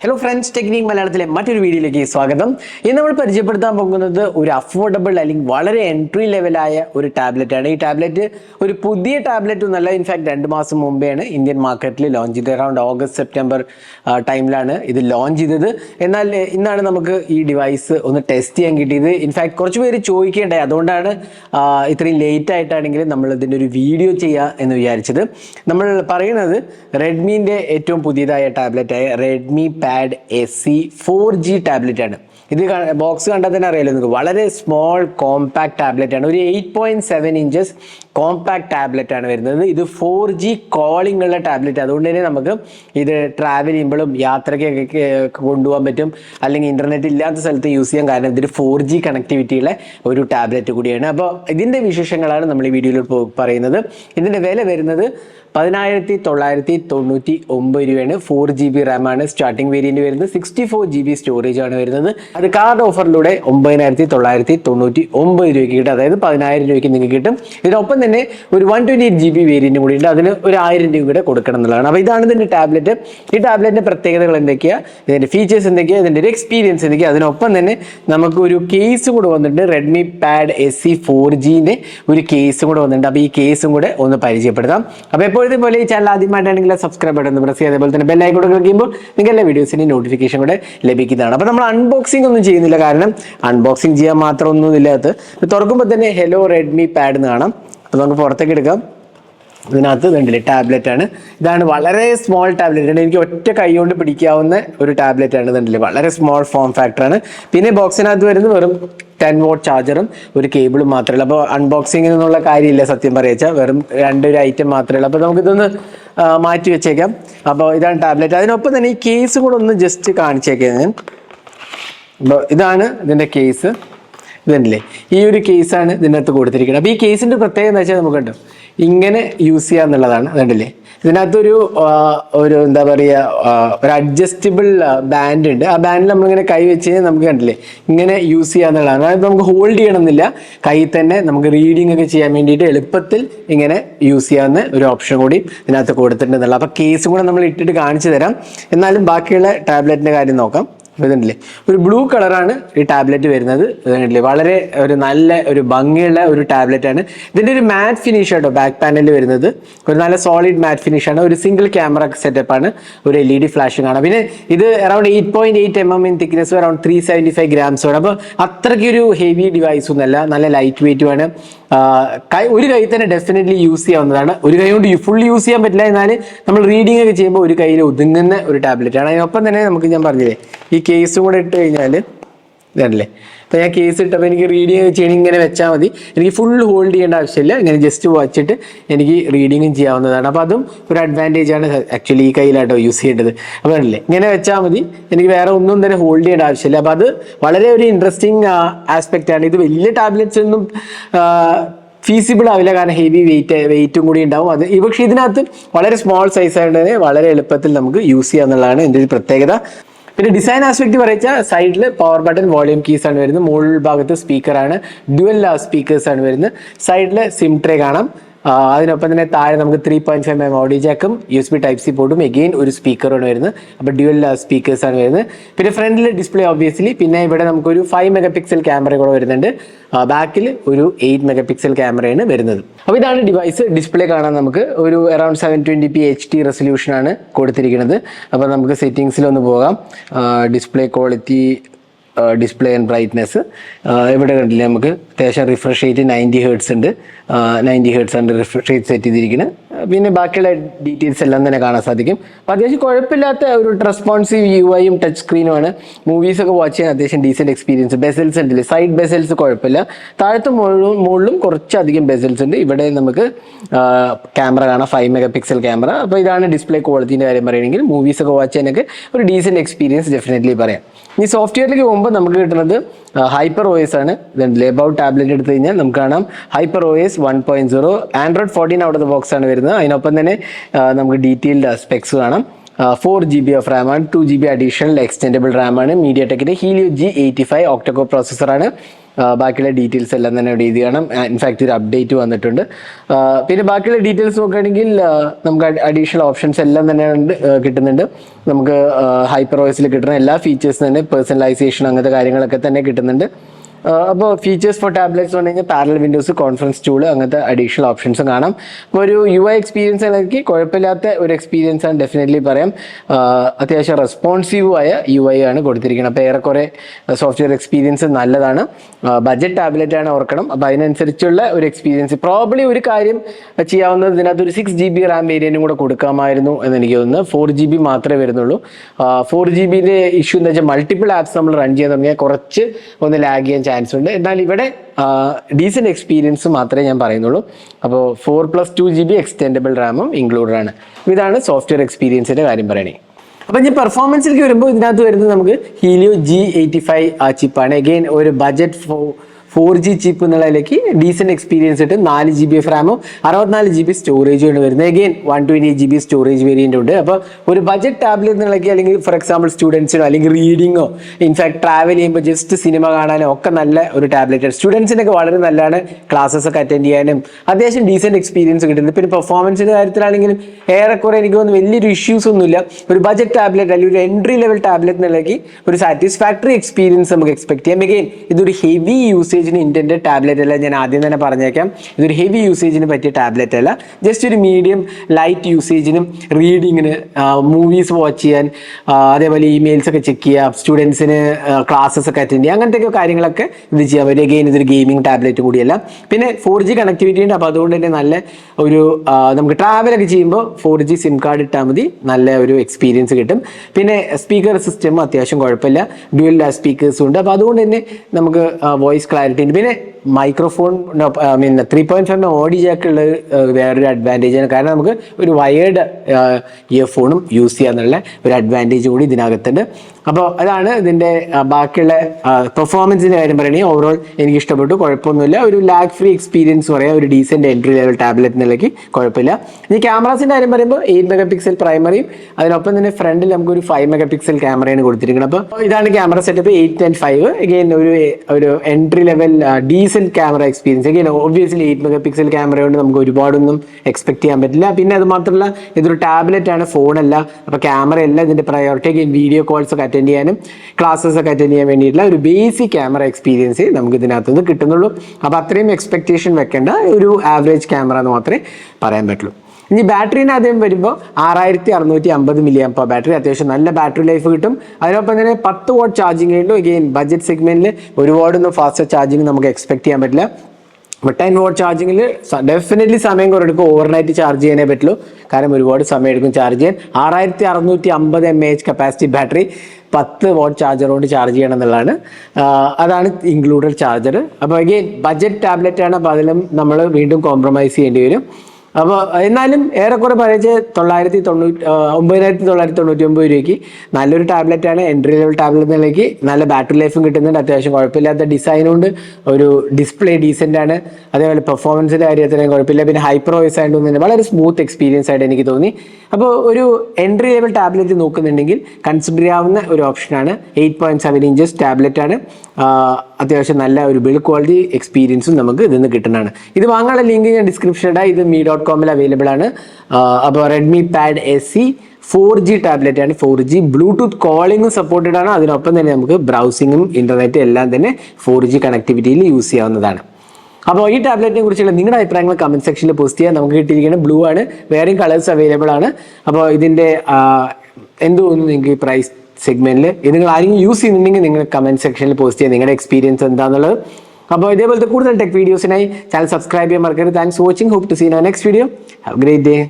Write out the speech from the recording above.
Hello friends technique മലയാളത്തിലെ മറ്റൊരു വീഡിയോയിലേക്ക് സ്വാഗതം. ഇന്ന് നമ്മൾ പരിചയപ്പെടുത്താൻ പോകുന്നത് ഒരു അഫോർഡബിൾ അല്ലെങ്കിൽ വളരെ എൻട്രി ലെവലായ ഒരു ടാബ്ലറ്റ് ആണ്. ഈ ടാബ്ലറ്റ് ഒരു പുതിയ ടാബ്ലറ്റ് ഒന്നല്ല ഇൻഫാക്ട് രണ്ട് മാസം മുമ്പെയാണ് ഇന്ത്യൻ മാർക്കറ്റിൽ ലോഞ്ച് ചെയ്തത്. അറൗണ്ട് ഓഗസ്റ്റ് സെപ്റ്റംബർ ടൈമിലാണ് ഇത് ലോഞ്ച് ചെയ്തത്. എന്നാൽ ഇന്നാണ് നമുക്ക് ഈ ഡിവൈസ് ഒന്ന് ടെസ്റ്റ് ചെയ്യാൻ കിട്ടിയത്. ഇൻഫാക്ട് കുറച്ച് പേര് ചോദിക്കേണ്ടായി. അതുകൊണ്ടാണ് ഇത്രയും ലേറ്റ് ആയിട്ടാണെങ്കിലും നമ്മൾ ഇതിന്റെ ഒരു വീഡിയോ ചെയ്യുക എന്ന് വിചാരിച്ചത്. നമ്മൾ പറയുന്നത് റെഡ്മീന്റെ ഏറ്റവും പുതിയതായ ടാബ്ലറ്റായ Redmi pad SE four G tablet ആണ്. ഇത് ബോക്സ് കണ്ടാൽ തന്നെ അറിയാലോ നിങ്ങൾക്ക്. വളരെ സ്മോൾ കോമ്പാക്ട് ടാബ്ലറ്റ് ആണ്. ഒരു eight point seven inches compact tablet ആണ് വരുന്നത്. ഇത് ഫോർ ജി കോളിംഗ് ഉള്ള ടാബ്ലറ്റ് അതുകൊണ്ട് തന്നെ നമുക്ക് ഇത് ട്രാവൽ ചെയ്യുമ്പോഴും യാത്രയ്ക്കൊക്കെ കൊണ്ടുപോകാൻ പറ്റും. അല്ലെങ്കിൽ ഇന്റർനെറ്റ് ഇല്ലാത്ത സ്ഥലത്ത് യൂസ് ചെയ്യാൻ കാരണം ഇതൊരു ഫോർ ജി കണക്ടിവിറ്റിയുള്ള ഒരു ടാബ്ലറ്റ് കൂടിയാണ്. അപ്പോൾ ഇതിന്റെ വിശേഷങ്ങളാണ് നമ്മൾ ഈ വീഡിയോയിൽ പറയുന്നത്. ഇതിന്റെ വില വരുന്നത് പതിനായിരത്തി തൊള്ളായിരത്തി തൊണ്ണൂറ്റി ഒമ്പത് രൂപയാണ്. ഫോർ ജി ബി റാം ആണ് സ്റ്റാർട്ടിംഗ് വേരിയന്റ് വരുന്നത്. Sixty four G B storage ആണ് വരുന്നത്. അത് കാർഡ് ഓഫറിലൂടെ ഒമ്പതിനായിരത്തി തൊള്ളായിരത്തി തൊണ്ണൂറ്റി ഒമ്പത് രൂപയ്ക്ക് കിട്ടും. അതായത് പതിനായിരം രൂപയ്ക്ക് നിങ്ങൾക്ക് കിട്ടും. ഇതിനൊപ്പം തന്നെ ഒരു one twenty eight G B variant കൂടി ഉണ്ട്. അതിന് ഒരു ആയിരം രൂപ കൂടെ കൊടുക്കണം എന്നുള്ളതാണ്. അപ്പോൾ ഇതാണ് ഇതിന്റെ ടാബ്ലറ്റ് ഈ ടാബ്ലറ്റിന്റെ പ്രത്യേകതകൾ എന്തൊക്കെയാണ് ഇതിന്റെ ഫീച്ചേഴ്സ് എന്തൊക്കെയാണ് ഇതിന്റെ ഒരു എക്സ്പീരിയൻസ് എന്തൊക്കെയാണ് അതിനൊപ്പം തന്നെ നമുക്ക് ഒരു കേസ് കൂടെ വന്നിട്ടുണ്ട്. Redmi pad S C four ജീന്റെ ഒരു കേസ് കൂടെ വന്നിട്ടുണ്ട്. അപ്പോൾ ഈ കേസും കൂടെ ഒന്ന് പരിചയപ്പെടുത്താം. അപ്പോൾ എപ്പോഴത്തെ പോലെ ഈ ചാനൽ ആദ്യമായിട്ടാണെങ്കിൽ സബ്സ്ക്രൈബ് ബട്ടൺ പ്രസ് ചെയ്യുക അതേപോലെ തന്നെ ബെല്ലൈക്കോട് ക്ലിക്ക് ചെയ്യുമ്പോൾ നിങ്ങൾക്ക് എല്ലാ വീഡിയോസിന്റെ നോട്ടിഫിക്കേഷൻ കൂടെ ലഭിക്കുന്നതാണ്. അപ്പോൾ നമ്മൾ അൺബോക്സിംഗ് ഒന്നും ചെയ്യുന്നില്ല. കാരണം അൺബോക്സിംഗ് ചെയ്യാൻ മാത്രം ഒന്നും ഇല്ലാത്ത തുറക്കുമ്പോൾ തന്നെ ഹെലോ റെഡ്മി പാഡ് എന്ന് കാണാം. അപ്പോൾ നമുക്ക് പുറത്തേക്ക് എടുക്കാം. ഇതിനകത്ത് ഇതുണ്ടല്ലേ ടാബ്ലറ്റ് ആണ്. ഇതാണ് വളരെ സ്മോൾ ടാബ്ലറ്റ് ആണ് എനിക്ക് ഒറ്റ കൈ കൊണ്ട് പിടിക്കാവുന്ന ഒരു ടാബ്ലറ്റ് ആണ് ഇതുണ്ടല്ലേ വളരെ സ്മോൾ ഫോം ഫാക്ടർ ആണ്. പിന്നെ ബോക്സിനകത്ത് വരുന്നത് വെറും ടെൻ വോട്ട് ചാർജറും ഒരു കേബിളും മാത്രമേ ഉള്ളൂ. അപ്പോൾ അൺബോക്സിംഗ് എന്നുള്ള കാര്യമില്ല സത്യം പറയുക വെറും രണ്ടൊരു ഐറ്റം മാത്രമേ ഉള്ളൂ. അപ്പോൾ നമുക്കിതൊന്ന് മാറ്റി വെച്ചേക്കാം. അപ്പോൾ ഇതാണ് ടാബ്ലറ്റ് അതിനൊപ്പം തന്നെ ഈ കേസ് കൂടെ ഒന്ന് ജസ്റ്റ് കാണിച്ചേക്കാം ഞാൻ. ഇതാണ് ഇതിന്റെ കേസ് ഇതുണ്ടല്ലേ? ഈ ഒരു കേസാണ് ഇതിന്റെ അകത്ത് കൊടുത്തിരിക്കുന്നത്. അപ്പോൾ ഈ കേസിന്റെ പ്രത്യേകത എന്താ വെച്ചാൽ നമുക്കുണ്ട്. കണ്ടോ ഇങ്ങനെ യൂസ് ചെയ്യുക എന്നുള്ളതാണ്. അതുണ്ടല്ലേ? ഇതിനകത്തൊരു ഒരു എന്താ പറയുക ഒരു അഡ്ജസ്റ്റബിൾ ബാൻഡ് ഉണ്ട്. ആ ബാൻഡിൽ നമ്മളിങ്ങനെ കൈ വെച്ച് കഴിഞ്ഞാൽ നമുക്ക് കണ്ടില്ലേ? ഇങ്ങനെ യൂസ് ചെയ്യുക എന്നുള്ളതാണ്. അതായത് നമുക്ക് ഹോൾഡ് ചെയ്യണമെന്നില്ല. കൈ തന്നെ നമുക്ക് റീഡിംഗ് ഒക്കെ ചെയ്യാൻ വേണ്ടിയിട്ട് എളുപ്പത്തിൽ ഇങ്ങനെ യൂസ് ചെയ്യാവുന്ന ഒരു ഓപ്ഷൻ കൂടി ഇതിനകത്ത് കൊടുത്തിട്ടുണ്ടെന്നുള്ളത് അപ്പോൾ കേസ് കൂടെ നമ്മൾ ഇട്ടിട്ട് കാണിച്ചു തരാം. എന്നാലും ബാക്കിയുള്ള ടാബ്ലറ്റിന്റെ കാര്യം നോക്കാം. ഇതുണ്ടല്ലേ? ഒരു ബ്ലൂ കളറാണ് ഈ ടാബ്ലറ്റ് വരുന്നത്. ഇതുണ്ടല്ലേ? വളരെ ഒരു നല്ല ഒരു ഭംഗിയുള്ള ഒരു ടാബ്ലറ്റ് ആണ്. ഇതിന്റെ ഒരു മാറ്റ് ഫിനിഷ് ആട്ടോ ബാക്ക് പാനലിൽ വരുന്നത്. ഒരു നല്ല സോളിഡ് മാറ്റ് ഫിനിഷ് ആണ്. ഒരു സിംഗിൾ ക്യാമറ സെറ്റപ്പ് ആണ്. ഒരു എൽ ഇ ഡി ഫ്ലാഷും കാണാം പിന്നെ ഇത് around eight point eight M M in thickness around three seventy five grams ആണ്. അപ്പോൾ അത്രയ്ക്ക് ഒരു ഹെവി ഡിവൈസ് ഒന്നല്ല നല്ല ലൈറ്റ് വെയിറ്റും ആണ്. കൈ ഒരു കൈ തന്നെ ഡെഫിനറ്റ്ലി യൂസ് ചെയ്യാവുന്നതാണ്. ഒരു കൈ കൊണ്ട് ഫുൾ യൂസ് ചെയ്യാൻ പറ്റില്ല. എന്നാൽ നമ്മൾ റീഡിംഗ് ഒക്കെ ചെയ്യുമ്പോൾ ഒരു കയ്യിൽ ഒതുങ്ങുന്ന ഒരു ടാബ്ലറ്റ് ആണ്. അതിനൊപ്പം തന്നെ നമുക്ക് ഞാൻ പറഞ്ഞില്ലേ ഈ കേസും കൂടെ ഇട്ട് കഴിഞ്ഞാൽ ഇതല്ലേ? അപ്പോൾ ഞാൻ കേസ് ഇട്ടപ്പോൾ എനിക്ക് റീഡിങ് ചെയ്യണം ഇങ്ങനെ വെച്ചാൽ മതി. എനിക്ക് ഫുൾ ഹോൾഡ് ചെയ്യേണ്ട ആവശ്യമില്ല. ഇങ്ങനെ ജസ്റ്റ് വച്ചിട്ട് എനിക്ക് റീഡിങ്ങും ചെയ്യാവുന്നതാണ്. അപ്പോൾ അതും ഒരു അഡ്വാന്റേജ് ആണ് ആക്ച്വലി ഈ കയ്യിലാട്ടോ യൂസ് ചെയ്യേണ്ടത്. അപ്പോൾ അല്ലേ ഇങ്ങനെ വെച്ചാൽ മതി. എനിക്ക് വേറെ ഒന്നും തന്നെ ഹോൾഡ് ചെയ്യേണ്ട ആവശ്യമില്ല. അപ്പോൾ അത് വളരെ ഒരു ഇൻട്രസ്റ്റിംഗ് ആസ്പെക്റ്റ് ആണ്. ഇത് വലിയ ടാബ്ലറ്റ്സ് ഒന്നും ഫീസിബിൾ ആവില്ല. കാരണം ഹെവി വെയിറ്റ് വെയിറ്റും കൂടി ഉണ്ടാവും. അത് പക്ഷേ ഇതിനകത്ത് വളരെ സ്മോൾ സൈസ് ആയതുകൊണ്ട് തന്നെ വളരെ എളുപ്പത്തിൽ നമുക്ക് യൂസ് ചെയ്യാന്നുള്ളതാണ് എന്റെ ഒരു പ്രത്യേകത. പിന്നെ ഡിസൈൻ ആസ്പെക്ട് പറയുക സൈഡിൽ പവർ ബട്ടൺ വോളിയം കീസ് ആണ് വരുന്നത്. മുകൾ ഭാഗത്ത് സ്പീക്കറാണ് ഡ്യുവൽ സ്പീക്കേഴ്സ് ആണ് വരുന്നത്. സൈഡിൽ സിം ട്രേ കാണാം. അതിനൊപ്പം തന്നെ താഴെ നമുക്ക് three point five M audio ജാക്കും U S B type C പോർട്ടും again ഒരു സ്പീക്കറാണ് വരുന്നത്. അപ്പോൾ ഡ്യുവൽ സ്പീക്കേഴ്സ് ആണ് വരുന്നത്. പിന്നെ ഫ്രണ്ടിൽ ഡിസ്പ്ലേ ഓബിയസ്ലി പിന്നെ ഇവിടെ നമുക്കൊരു ഫൈവ് മെഗാ പിക്സൽ ക്യാമറ കൂടെ വരുന്നുണ്ട്. ബാക്കിൽ ഒരു എയ്റ്റ് മെഗാ പിക്സൽ ക്യാമറയാണ് വരുന്നത്. അപ്പോൾ ഇതാണ് ഡിവൈസ് ഡിസ്പ്ലേ കാണാൻ നമുക്ക് ഒരു around seven twenty P H D റെസൊല്യൂഷനാണ് കൊടുത്തിരിക്കുന്നത്. അപ്പോൾ നമുക്ക് സെറ്റിങ്സിലൊന്ന് പോകാം. Display quality display and brightness ഇവിടെ കണ്ടില്ലേ നമുക്ക് അത്യാവശ്യം റിഫ്രഷ് റേറ്റ് നയന്റി ഹേർട്സ് ഉണ്ട്. നയന്റി ഹേർട്സ് ആണ് റിഫ്രഷ് റേറ്റ് സെറ്റ് ചെയ്തിരിക്കുന്നത് പിന്നെ ബാക്കിയുള്ള ഡീറ്റെയിൽസ് എല്ലാം തന്നെ കാണാൻ സാധിക്കും. അപ്പം അത്യാവശ്യം കുഴപ്പമില്ലാത്ത ഒരു റെസ്പോൺസീവ് യു ഐയും ടച്ച് സ്ക്രീനുമാണ് മൂവീസ് ഒക്കെ വാച്ച് ചെയ്യാൻ അത്യാവശ്യം ഡീസെന്റ് എക്സ്പീരിയൻസ് ബെസൽസ് ഉണ്ടല്ലേ? സൈഡ് ബെസൽസ് കുഴപ്പമില്ല. താഴത്തും മുകളിലും മുകളിലും കുറച്ചധികം ബെസൽസ് ഉണ്ട്. ഇവിടെ നമുക്ക് ക്യാമറ കാണാം. ഫൈവ് മെഗാ പിക്സൽ ക്യാമറ അപ്പോൾ ഇതാണ് ഡിസ്പ്ലേ ക്വാളിറ്റീന്റെ കാര്യം പറയുകയാണെങ്കിൽ മൂവീസ് ഒക്കെ വാച്ച് ചെയ്യാനൊക്കെ ഒരു ഡീസെന്റ് എക്സ്പീരിയൻസ് ഡെഫിനറ്റ്ലി പറയാം. ഇനി സോഫ്റ്റ്വെയറിലേക്ക് പോകുമ്പോൾ നമുക്ക് കിട്ടുന്നത് ഹൈപ്പർ ഒ എസ് ആണ്. ലേബൌട്ട് ടാബ്ലറ്റ് എടുത്തു കഴിഞ്ഞാൽ നമുക്ക് കാണാം. Hyper O one point zero android fourteen out of the box ആണ് വരുന്നത്. അതിനൊപ്പം തന്നെ നമുക്ക് ഡീറ്റെയിൽഡ് സ്പെക്സ് കാണാം. Four G B of റാമാണ് two G B additional extendable റാമാണ് മീഡിയ ടെക്കിന്റെ Helio G eighty five octa core പ്രോസസ്സറാണ് ബാക്കിയുള്ള ഡീറ്റെയിൽസ് എല്ലാം തന്നെ ഇവിടെ ഇത് കാണാം. ഇൻഫാക്ട് ഒരു അപ്ഡേറ്റ് വന്നിട്ടുണ്ട്. പിന്നെ ബാക്കിയുള്ള ഡീറ്റെയിൽസ് നോക്കുകയാണെങ്കിൽ നമുക്ക് അഡീഷണൽ ഓപ്ഷൻസ് എല്ലാം തന്നെ ഉണ്ട് കിട്ടുന്നുണ്ട്. നമുക്ക് ഹൈപ്പർ വോയിസിൽ കിട്ടുന്ന എല്ലാ ഫീച്ചേഴ്സും തന്നെ പേഴ്സണലൈസേഷൻ അങ്ങനത്തെ കാര്യങ്ങളൊക്കെ തന്നെ കിട്ടുന്നുണ്ട്. അപ്പോൾ ഫീച്ചേഴ്സ് ഫോർ ടാബ്ലറ്റ്സ് പറഞ്ഞു കഴിഞ്ഞാൽ പാരൽ വിൻഡോസ് കോൺഫറൻസ് ടൂൾ അങ്ങനത്തെ അഡീഷണൽ ഓപ്ഷൻസും കാണാം. അപ്പോൾ ഒരു യു ഐ എക്സ്പീരിയൻസ് എനിക്ക് കുഴപ്പമില്ലാത്ത ഒരു എക്സ്പീരിയൻസ് ആണ് ഡെഫിനറ്റ്ലി പറയാം. അത്യാവശ്യം റെസ്പോൺസീവ് ആയ യു ഐ ആണ് കൊടുത്തിരിക്കുന്നത്. അപ്പോൾ ഏറെക്കുറെ സോഫ്റ്റ്വെയർ എക്സ്പീരിയൻസ് നല്ലതാണ്. ബഡ്ജറ്റ് ടാബ്ലറ്റ് ആണ് ഓർക്കണം. അപ്പോൾ അതിനനുസരിച്ചുള്ള ഒരു എക്സ്പീരിയൻസ് പ്രോബ്ലി ഒരു കാര്യം ചെയ്യാവുന്നത് ഇതിനകത്ത് ഒരു സിക്സ് ജി ബി റാം വേരിയന്റും കൂടെ കൊടുക്കാമായിരുന്നു എന്ന് എനിക്ക് തോന്നുന്നു. ഫോർ ജി ബി മാത്രമേ വരുന്നുള്ളൂ. ഫോർ ജി ബിന്റെ ഇഷ്യൂ എന്ന് വെച്ചാൽ മൾട്ടിപ്പിൾ ആപ്സ് നമ്മൾ റൺ ചെയ്യാൻ തുടങ്ങിയാൽ കുറച്ച് ഒന്ന് ലാഗ് ചെയ്യാൻ ചാൻസ് ഉണ്ട് എന്നാൽ ഇവിടെ ഡീസന്റ് എക്സ്പീരിയൻസ് മാത്രമേ ഞാൻ പറയുന്നുള്ളൂ. അപ്പോൾ four plus two G B extendable റാമും ഇൻക്ലൂഡഡ് ആണ്. ഇതാണ് സോഫ്റ്റ്വെയർ എക്സ്പീരിയൻസിന്റെ കാര്യം പറയണേ. അപ്പം ഞാൻ പെർഫോമൻസിലേക്ക് വരുമ്പോൾ ഇതിനകത്ത് വരുന്നത് നമുക്ക് ഹീലിയോ ജി എയ്റ്റി ഫൈവ് ആ ചിപ്പാണ് അഗെയിൻ ഒരു ബജറ്റ് ഫോർ ജി ചിപ്പ് എന്നുള്ളതിലേക്ക് ഡീസന്റ് എക്സ്പീരിയൻസ് ഇട്ട് നാല് ജി ബി എഫ് റാമും അറുപത്തിനാല് ജി ബി സ്റ്റോറേജും ആണ് വരുന്നത്. Again one twenty G B storage variant ഉണ്ട്. അപ്പോൾ ഒരു ബജറ്റ് ടാബ്ലറ്റ് എന്നുള്ളതൊക്കെ അല്ലെങ്കിൽ ഫോർ എക്സാമ്പിൾ സ്റ്റുഡൻസിനോ അല്ലെങ്കിൽ റീഡിങ്ങോ ഇൻഫാക്ട് ട്രാവൽ ചെയ്യുമ്പോൾ ജസ്റ്റ് സിനിമ കാണാനോ ഒക്കെ നല്ല ഒരു ടാബ്ലറ്റ് സ്റ്റുഡൻസിനൊക്കെ വളരെ നല്ലതാണ് ക്ലാസ്സസ് ഒക്കെ അറ്റൻഡ് ചെയ്യാനും അത്യാവശ്യം ഡീസന്റ് എക്സ്പീരിയൻസ് കിട്ടുന്നത്. പിന്നെ പെർഫോമൻസിന്റെ കാര്യത്തിലാണെങ്കിലും ഏറെക്കുറെ എനിക്ക് തോന്നുന്നു വലിയൊരു ഇഷ്യൂസ് ഒന്നുമില്ല. ഒരു ബജറ്റ് ടാബ്ലറ്റ് അല്ലെങ്കിൽ ഒരു എൻട്രി ലെവൽ ടാബ്ലറ്റ് എന്നുള്ളതിലേക്ക് ഒരു സാറ്റിസ്ഫാക്ടറി എക്സ്പീരിയൻസ് നമുക്ക് എക്സ്പെക്ട് ചെയ്യാം. അഗെയിൻ ഇതൊരു ഹെവി യൂസേജിന് ഇന്റൻഡ് ടാബ്ലറ്റ് അല്ല ഞാൻ ആദ്യം തന്നെ പറഞ്ഞേക്കാം. ഇതൊരു ഹെവി യൂസേജിന് പറ്റിയ ടാബ്ലറ്റ് അല്ല. ജസ്റ്റ് ഒരു മീഡിയം ലൈറ്റ് യൂസേജിനും റീഡിങ്ങിന് മൂവീസ് വാച്ച് ചെയ്യാൻ അതേപോലെ ഇമെയിൽസ് ഒക്കെ ചെക്ക് ചെയ്യാം സ്റ്റുഡൻസിന് ക്ലാസ്സസ് ഒക്കെ അറ്റൻഡ് ചെയ്യാം അങ്ങനത്തെ കാര്യങ്ങളൊക്കെ ഇത് ചെയ്യാൻ പറ്റും. അഗെയിൻ ഇതൊരു ഗെയിമിംഗ് ടാബ്ലറ്റ് കൂടിയല്ല. പിന്നെ ഫോർ ജി കണക്ടിവിറ്റി ഉണ്ട്. അപ്പോൾ അതുകൊണ്ട് തന്നെ നല്ല ഒരു നമുക്ക് ട്രാവലൊക്കെ ചെയ്യുമ്പോൾ ഫോർ ജി സിം കാർഡ് ഇട്ടാൽ മതി. നല്ല ഒരു എക്സ്പീരിയൻസ് കിട്ടും. പിന്നെ സ്പീക്കർ സിസ്റ്റം അത്യാവശ്യം കുഴപ്പമില്ല. ഡ്യുവൽ സ്പീക്കേഴ്സും ഉണ്ട്. അപ്പോൾ അതുകൊണ്ട് തന്നെ നമുക്ക് വോയിസ് ക്ലാരിറ്റി ഉണ്ട് പിന്നെ microphone mean three point five audio jack ഉള്ള വേറൊരു അഡ്വാന്റേജ് ആണ്. കാരണം നമുക്ക് ഒരു വയേർഡ് ഇയർഫോണും യൂസ് ചെയ്യാന്നുള്ള ഒരു അഡ്വാന്റേജ് കൂടി ഇതിനകത്തുണ്ട്. അപ്പോൾ അതാണ് ഇതിന്റെ ബാക്കിയുള്ള പെർഫോമൻസിന്റെ കാര്യം പറയുകയാണെങ്കിൽ ഓവറോൾ എനിക്ക് ഇഷ്ടപ്പെട്ടു. കുഴപ്പമൊന്നുമില്ല. ഒരു ലാഗ് ഫ്രീ എക്സ്പീരിയൻസ് പറയാം. ഒരു ഡീസെന്റ് എൻട്രി ലെവൽ ടാബ്ലറ്റ് നിലയ്ക്ക് കുഴപ്പമില്ല. ഇനി ക്യാമറാസിന്റെ കാര്യം പറയുമ്പോൾ എയ്റ്റ് മെഗാ പിക്സൽ പ്രൈമറിയും അതിനൊപ്പം തന്നെ ഫ്രണ്ടിൽ നമുക്ക് ഒരു ഫൈവ് മെഗാ പിക്സൽ ക്യാമറയാണ് കൊടുത്തിരിക്കുന്നത്. അപ്പോൾ ഇതാണ് camera setup eight and five again ഒരു ഒരു entry level decent camera experience again obviously eight mega pixel camera കൊണ്ട് നമുക്ക് ഒരുപാടൊന്നും എക്സ്പെക്ട് ചെയ്യാൻ പറ്റില്ല. പിന്നെ അത് മാത്രമല്ല ഇതൊരു ടാബ്ലറ്റ് ആണ് ഫോണല്ല അപ്പോൾ ക്യാമറ അല്ല ഇതിന്റെ പ്രയോറിറ്റി ഒക്കെ വീഡിയോ കോൾസ് ഒക്കെ അറ്റൻഡ് ചെയ്യാനും ക്ലാസ്സസ് ഒക്കെ അറ്റൻഡ് ചെയ്യാൻ വേണ്ടിയിട്ടുള്ള ഒരു ബേസിക് ക്യാമറ എക്സ്പീരിയൻസ് നമുക്ക് ഇതിനകത്ത് നിന്ന് കിട്ടുന്നുള്ളൂ. അപ്പോൾ അത്രയും എക്സ്പെക്ടേഷൻ വെക്കേണ്ട ഒരു ആവറേജ് ക്യാമറ എന്ന് മാത്രമേ പറയാൻ പറ്റുള്ളൂ. ഇനി ബാറ്ററിന് ആദ്യം വരുമ്പോൾ ആറായിരത്തി അറുന്നൂറ്റി അമ്പത് മില്ലി അമ്പ ബാറ്ററി അത്യാവശ്യം നല്ല ബാറ്ററി ലൈഫ് കിട്ടും. അതിനൊപ്പം തന്നെ പത്ത് വോട്ട് ചാർജിങ് കിട്ടും ഇഗെയിൻ ബഡ്ജറ്റ് സെഗ്മെന്റിൽ ഒരുപാടൊന്നും ഫാസ്റ്റ് ചാർജിങ് നമുക്ക് എക്സ്പെക്ട് ചെയ്യാൻ പറ്റില്ല. ടെൻ വോട്ട് ചാർജിങ്ങിൽ ഡെഫിനറ്റ്ലി സമയം കുറെടുക്കും ഓവർനൈറ്റ് ചാർജ് ചെയ്യാനേ പറ്റുള്ളൂ. കാരണം ഒരുപാട് സമയം എടുക്കും ചാർജ് ചെയ്യാൻ. ആറായിരത്തി അറുന്നൂറ്റി അമ്പത് എം എച്ച് കപ്പാസിറ്റി ബാറ്ററി പത്ത് വോട്ട് ചാർജർ കൊണ്ട് ചാർജ് ചെയ്യണം എന്നുള്ളതാണ്. അതാണ് ഇൻക്ലൂഡഡ് ചാർജർ അപ്പോൾ അഗെയിൻ ബഡ്ജറ്റ് ടാബ്ലറ്റ് ആണ്. അപ്പോൾ അതിലും നമ്മൾ വീണ്ടും കോംപ്രമൈസ് ചെയ്യേണ്ടി വരും. അപ്പോൾ എന്നാലും ഏറെക്കുറെ പറയുന്നത് തൊള്ളായിരത്തി തൊണ്ണൂറ്റി ഒമ്പതിനായിരത്തി തൊള്ളായിരത്തി തൊണ്ണൂറ്റി ഒമ്പത് രൂപയ്ക്ക് നല്ലൊരു ടാബ്ലറ്റാണ് എൻട്രി ലെവൽ ടാബ്ലറ്റ് നിലയ്ക്ക് നല്ല ബാറ്ററി ലൈഫും കിട്ടുന്നുണ്ട് അത്യാവശ്യം കുഴപ്പമില്ലാത്ത ഡിസൈനും ഉണ്ട് ഒരു ഡിസ്പ്ലേ ഡീസെന്റ് ആണ് അതേപോലെ പെർഫോമൻസിന്റെ കാര്യത്തിന് കുഴപ്പമില്ല പിന്നെ ഹൈപ്പർ വോയിസ് ആയിട്ട് വളരെ സ്മൂത്ത് എക്സ്പീരിയൻസ് ആയിട്ട് എനിക്ക് തോന്നി. അപ്പോൾ ഒരു എൻട്രി ലെവൽ ടാബ്ലറ്റ് നോക്കുന്നുണ്ടെങ്കിൽ കൺസിഡർ ചെയ്യാവുന്ന ഒരു ഓപ്ഷനാണ് eight point seven inches tablet ആണ്. അത്യാവശ്യം നല്ല ഒരു ബിൽഡ് ക്വാളിറ്റി എക്സ്പീരിയൻസും നമുക്ക് ഇതിൽ നിന്ന് കിട്ടുന്നതാണ്. ഇത് വാങ്ങാനുള്ള ലിങ്ക് ഞാൻ ഡിസ്ക്രിപ്ഷൻ ഇടാം. ഇത് മീ ഡോട്ട് കോമിൽ അവൈലബിൾ ആണ്. അപ്പോൾ Redmi pad S C four G tablet ആണ്. ഫോർ ജി ബ്ലൂടൂത്ത് കോളിംഗും സപ്പോർട്ടഡ് ആണ്. അതിനൊപ്പം തന്നെ നമുക്ക് ബ്രൗസിങ്ങും ഇന്റർനെറ്റും എല്ലാം തന്നെ ഫോർ ജി കണക്ടിവിറ്റിയിൽ യൂസ് ചെയ്യാവുന്നതാണ്. അപ്പോൾ ഈ ടാബ്ലറ്റിനെ കുറിച്ചുള്ള നിങ്ങളുടെ അഭിപ്രായങ്ങൾ കമന്റ് സെക്ഷനിൽ പോസ്റ്റ് ചെയ്യാം. നമുക്ക് കിട്ടിയിരിക്കുന്നത് ബ്ലൂ ആണ്. വേറെയും കളേഴ്സ് അവൈലബിൾ ആണ്. അപ്പോൾ ഇതിന്റെ എന്തോ തോന്നുന്നു നിങ്ങൾക്ക് പ്രൈസ് സെഗ്മെന്റിൽ ഇത് നിങ്ങൾ ആരെങ്കിലും യൂസ് ചെയ്യുന്നുണ്ടെങ്കിൽ നിങ്ങൾ കമന്റ് സെക്ഷനിൽ പോസ്റ്റ് ചെയ്യാം നിങ്ങളുടെ എക്സ്പീരിയൻസ് എന്താണെന്നുള്ളത് അപ്പോൾ ഇതേപോലത്തെ കൂടുതൽ ടെക് വീഡിയോസിനായി ചാനൽ സബ്സ്ക്രൈബ് ചെയ്യാൻ മറക്കരുത്. Thanks watching hope to seen next video have great day